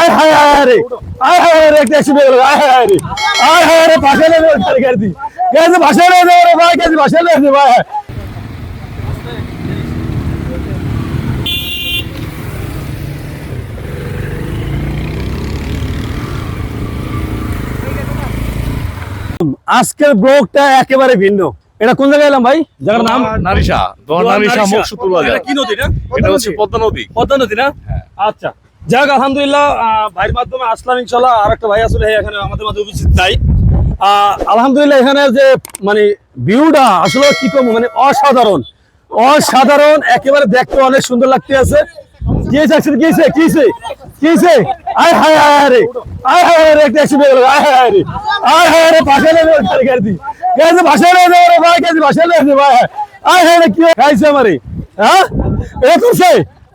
আয় হায় হায় রে আয় হায় রে একটা হলো আয় হায় রে। আয় হায় রে লেগে দি। লেগে রে ভাই লেগে ভাই। আজকের ব্লগটা একেবারে ভিন্ন। এটা কোন জায়গায় এলাম ভাই? জায়গার নাম? নারিশা নারিশা মকসুদুল বাজার। এটা কি নদী না? এটা হচ্ছে পদ্মা নদী। পদ্মা নদী না? আচ্ছা। যাক, আলহামদুলিল্লাহ ভাইয়ের মাধ্যমে আসলাম ইনশাল্লাহ আর একটা ভাই আসলে এখানে আমাদের মাঝে উপস্থিত নাই। আলহামদুলিল্লাহ, এখানে যে মানে ভিউটা আসলে কি কম মানে অসাধারণ। অসাধারণ, একেবারে দেখতে অনেক সুন্দর লাগতে আছে। আয় হায় হায় হায় রে। আয় হায় হায় রে হায় হায় হায় হায় কি খাইছে আমারে? হ্যাঁ?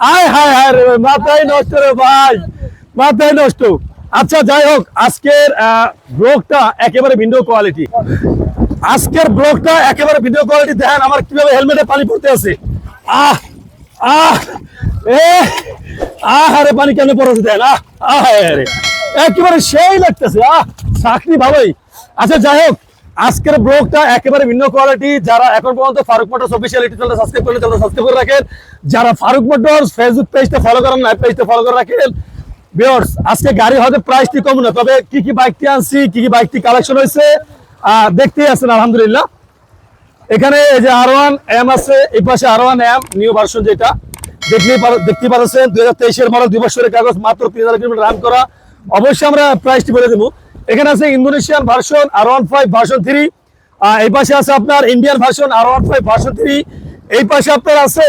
আয় হায় হায়, রে, মাথায় নষ্ট রে ভাই, মাথায় নষ্ট। আচ্ছা যাই হোক, আজকের ব্লগটা একেবারে ভিন্ন কোয়ালিটি আজকের ব্লগটা একেবারে ভিডিও কোয়ালিটি দেখেন, আমার কীভাবে হেলমেটে পানি পড়তে আছে। আহ আহ, এ, আহ, আরে, পানি কেন পড়েছে দেখেন, আহ আহ একেবারে সেই লাগতেছে, আহ, চাকরি ভালোই। আচ্ছা যাই হোক আজকের ব্লগটা একেবারে ভিন্ন কোয়ালিটি যারা এখন পর্যন্ত Faruk Motors official YouTube channel subscribe করলে চ্যানেল সাবস্ক্রাইব করে রাখেন। যারা ফারুক মোটরস ফেসবুক পেজটা ফলো করেন না পেজটা ফলো করে রাখেন। ভিউয়ার্স আজকে গাড়ি হয়তো প্রাইসটি কম না, তবে কি কি বাইকটি আনছি, কি কি বাইকটি কালেকশন হয়েছে দেখতেই আছেন, আলহামদুলিল্লাহ। এখানে এই যে আর ওয়ান এম আছে, এই পাশে R one M new version যেটা। দেখতেই পার- দেখতেই পাচ্ছেন দুই হাজার তেইশের মডেল দুই বছরের কাগজ, মাত্র তিন হাজার কিলোমিটার রান করা। অবশ্যই আমরা প্রাইসটি বলে দেবো। এখানে আছে Indonesian version R one five version three এই পাশে আছে আপনার Indian version R one five version three এই পাশে আপনার আছে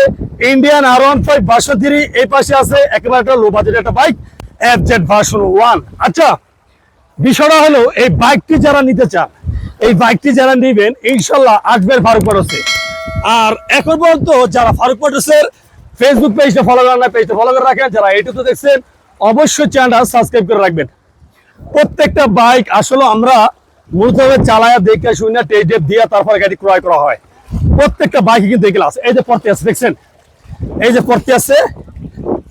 Indian R one five version three এই পাশে আছে একেবারে একটা লো বাজেট একটা bike F Z version one আচ্ছা বিষয়টা হলো এই বাইকটি যারা নিতে চান, এই বাইকটি যারা নেবেন, ইনশাল্লাহ আসবেন ফারুক মোটরসে আর এখন পর্যন্ত যারা ফারুক মোটরসের ফেসবুক পেজটা ফলো করেন না পেজটা ফলো করে রাখেন, যারা ইউটিউবে দেখছেন, অবশ্যই চ্যানেলটা সাবস্ক্রাইব করে রাখবেন। প্রত্যেকটা বাইক আসলে আমরা মূলত চালায়া দেখে শুনে ডেপ দিয়ে তারপরে গাড়ি ক্রয় করা হয়। প্রত্যেকটা বাইকে কিন্তু এগুলো আছে। এই যে পড়তে আছে, দেখছেন? এই যে পড়তে আছে,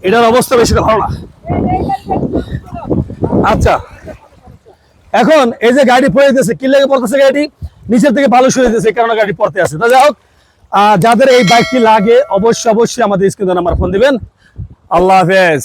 এটার অবস্থা বেশি ভালো না। আচ্ছা। এখন এই যে গাড়ি পড়ে যেতেছে কি লেগে পড়তেছে গাড়ি নিচের থেকে ভালো সরে যেতেছে কারণে গাড়ি পড়তে আছে। তো যাই হোক যাদের এই বাইকটি লাগে, অবশ্যই অবশ্যই আমাদের স্ক্রিনে নাম্বার ফোন দিবেন। আল্লাহ হাফেজ।